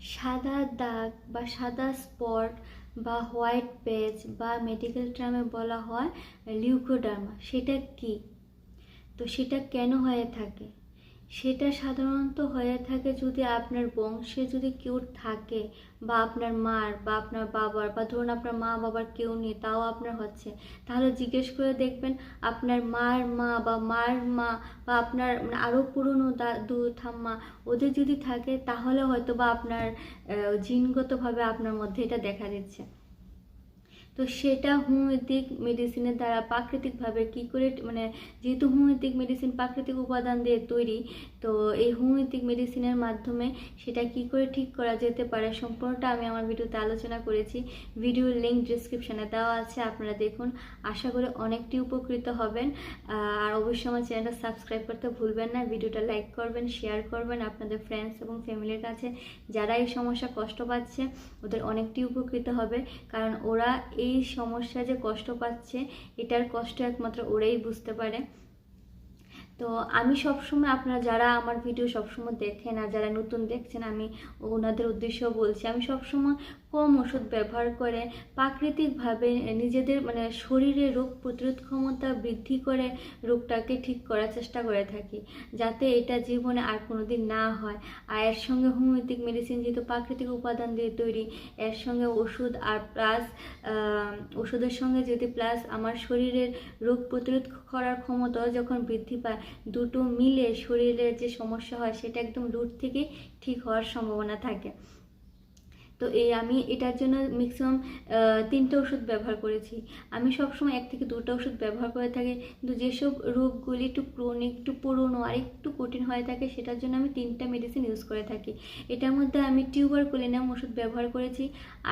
সাদা দাগ বা সাদা স্পট বা হোয়াইট পেজ বা মেডিকেল টার্মে বলা হয় লিউকোডার্মা। সেটা কি? তো সেটা কেন হয়ে থাকে? সেটা সাধারণত হয়ে থাকে যদি আপনার বংশে যদি কেউ থাকে বা আপনার মার বা আপনার বাবার বা ধরুন আপনার মা বাবার কেউ নেই, তাও আপনার হচ্ছে। তাহলে জিজ্ঞেস করে দেখবেন আপনার মার মা বা মার মা বা আপনার মানে আরও পুরনো দাদু ঠাম্মা ওদের যদি থাকে তাহলে হয়তো বা আপনার জিনগতভাবে আপনার মধ্যে এটা দেখা দিচ্ছে। তো সেটা হোমিওপ্যাথিক মেডিসিনের দ্বারা প্রাকৃতিকভাবে কি করে মানে যেহেতু হোমিওপ্যাথিক মেডিসিন প্রাকৃতিক উপাদান দিয়ে তৈরি, তো এই হোমিওপ্যাথিক মেডিসিনের মাধ্যমে সেটা কি করে ঠিক করা যেতে পারে সম্পূর্ণটা আমি আমার ভিডিওতে আলোচনা করেছি। ভিডিওর লিঙ্ক ডিসক্রিপশানে দেওয়া আছে, আপনারা দেখুন। আশা করি অনেকটি উপকৃত হবেন। আর অবশ্যই আমার চ্যানেলটা সাবস্ক্রাইব করতে ভুলবেন না। ভিডিওটা লাইক করবেন শেয়ার করবেন আপনাদের ফ্রেন্ডস এবং ফ্যামিলির কাছে। যারা এই সমস্যা কষ্ট পাচ্ছে, ওদের অনেকটি উপকৃত হবে। কারণ ওরা এই সমস্যা যে কষ্ট পাচ্ছে, এটার কষ্ট একমাত্র ওরাই বুঝতে পারে। তো আমি সবসময় আপনারা যারা আমার ভিডিও সবসময় দেখেন আর যারা নতুন দেখছেন, আমি ওনাদের উদ্দেশ্য বলছি, আমি সবসময় কম ওষুধ ব্যবহার করে প্রাকৃতিকভাবে নিজেদের মানে শরীরে রোগ প্রতিরোধ ক্ষমতা বৃদ্ধি করে রোগটাকে ঠিক করার চেষ্টা করে থাকি, যাতে এটা জীবনে আর কোনোদিন না হয়। আর এর সঙ্গে হোমিওপ্যাথিক মেডিসিন যেহেতু প্রাকৃতিক উপাদান দিয়ে তৈরি, এর সঙ্গে ওষুধ আর প্লাস ওষুধের সঙ্গে যদি প্লাস আমার শরীরের রোগ প্রতিরোধ করার ক্ষমতাও যখন বৃদ্ধি পায়, দুটো মিলে শরীরের যে সমস্যা হয় সেটা একদম রুট থেকে ঠিক হওয়ার সম্ভাবনা থাকে। তো এই আমি এটার জন্য ম্যাক্সিমাম তিনটে ওষুধ ব্যবহার করেছি। আমি সবসময় এক থেকে দুটো ওষুধ ব্যবহার করে থাকি। কিন্তু যেসব রোগগুলি একটু ক্রনিক একটু পুরনো আর একটু কঠিন হয়ে থাকে, সেটার জন্য আমি তিনটা মেডিসিন ইউজ করে থাকি। এটার মধ্যে আমি টিউবার কোলিনাম ওষুধ ব্যবহার করেছি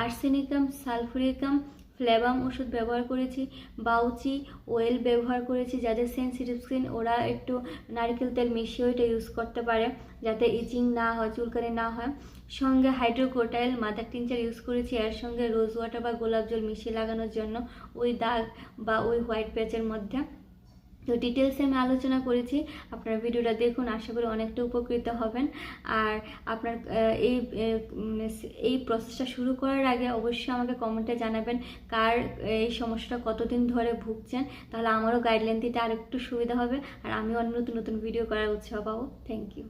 আর্সেনিকাম সালফুরিকাম ফ্লেবাম ওষুধ ব্যবহার করেছি, বাউচি ওয়েল ব্যবহার করেছি যাদের সেন্সিটিভ স্কিন ওরা একটু নারকেল তেল মিশিয়ে এটা ইউজ করতে পারে, যাতে ইচিং না হয়, চুলকানি না হয়। সঙ্গে হাইড্রোকোটাইল মাদার টিনচার ইউজ করেছি, এর সঙ্গে রোজ ওয়াটার বা গোলাপ জল মিশিয়ে লাগানোর জন্য, ওই দাগ বা ওই হোয়াইট প্যাচের মধ্যে। তো ডিটেলসে আমি আলোচনা করেছি। আপনারা ভিডিওটা দেখুন, আশা করি অনেকটা উপকৃত হবেন। আর আপনার এই এই প্রসেসটা শুরু করার আগে অবশ্যই আমাকে কমেন্টে জানাবেন কার এই সমস্যাটা কতদিন ধরে ভুগছেন। তাহলে আমারও গাইডলাইন দিতে আর একটু সুবিধা হবে। আর আমিও অন্য নতুন নতুন ভিডিও করার উৎসাহ পাবো। Thank you